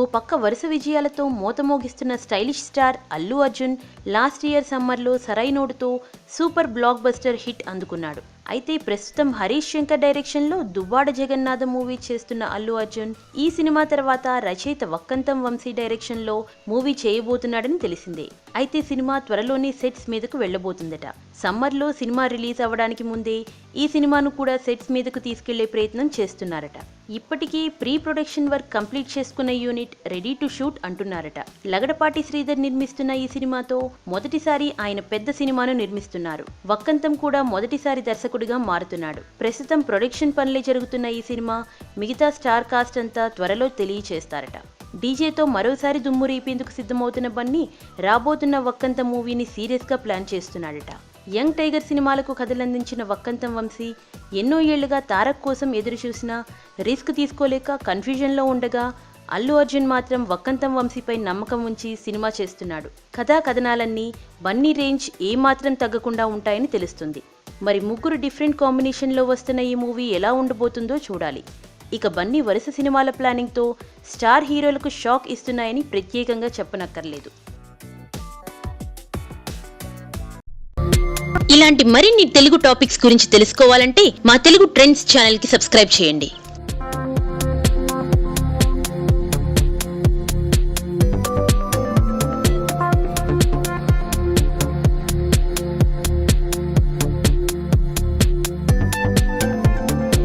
ఓ పక్క వరుస విజయాలతో మోతమోగిస్తున్న stylish star Allu Arjun last year సమ్మర్లో సరైనోడుతో సూపర్ బ్లాక్ బస్టర్ హిట్ అందుకున్నాడు. అయితే ప్రస్తుతం హరీష్ శంకర్ డైరెక్షన్లో దువ్వాడ జగన్నాథ మూవీ చేస్తున్న అల్లు అర్జున్ ఈ సినిమా తర్వాత రచయిత వక్కంతం వంశీ డైరెక్షన్లో మూవీ చేయబోతున్నాడని తెలిసిందే. అయితే సినిమా త్వరలోనే సెట్స్ మీదకు వెళ్ళబోతుందట సమ్మర్లో సినిమా రిలీజ్ అవ్వడానికి ముందే ఈ సినిమాను కూడా సెట్స్ మీదకు తీసుకెళ్ళే ప్రయత్నం చేస్తున్నారట. ఇప్పటికీ ప్రీ ప్రొడక్షన్ వర్క్ కంప్లీట్ చేసుకున్న యూనిట్ రెడీ టు షూట్ అంటున్నారట. లగడపాటి శ్రీధర్ నిర్మిస్తున్న ఈ సినిమాతో మొదటిసారి ఆయన పెద్ద సినిమాను నిర్మిస్తున్నారు. వక్కంతం కూడా మొదటిసారి దర్శకు దర్శకుడిగా మారుతున్నాడు. ప్రస్తుతం ప్రొడక్షన్ పనులే జరుగుతున్న ఈ సినిమా మిగతా స్టార్ కాస్ట్ అంతా త్వరలో తెలియచేస్తారట. డీజేతో మరోసారి దుమ్ము రేపేందుకు సిద్ధమవుతున్న బన్నీ రాబోతున్న వక్కంత మూవీని సీరియస్గా ప్లాన్ చేస్తున్నాడట. యంగ్ టైగర్ సినిమాలకు కథలందించిన వక్కంతం వంశీ ఎన్నో ఏళ్ళుగా తారక్ కోసం ఎదురుచూసినా రిస్క్ తీసుకోలేక కన్ఫ్యూజన్లో ఉండగా అల్లు అర్జున్ మాత్రం వక్కంతం వంశీపై నమ్మకం ఉంచి సినిమా చేస్తున్నాడు. కథా కథనాలన్నీ బన్నీ రేంజ్ ఏమాత్రం తగ్గకుండా ఉంటాయని తెలుస్తుంది. మరి ముగ్గురు డిఫరెంట్ కాంబినేషన్లో వస్తున్న ఈ మూవీ ఎలా ఉండబోతుందో చూడాలి. ఇక బన్నీ వరుస సినిమాల ప్లానింగ్తో స్టార్ హీరోలకు షాక్ ఇస్తున్నాయని ప్రత్యేకంగా చెప్పనక్కర్లేదు. ఇలాంటి మరిన్ని తెలుగు టాపిక్స్ గురించి తెలుసుకోవాలంటే మా తెలుగు ట్రెండ్స్ ఛానల్కి సబ్స్క్రైబ్ చేయండి.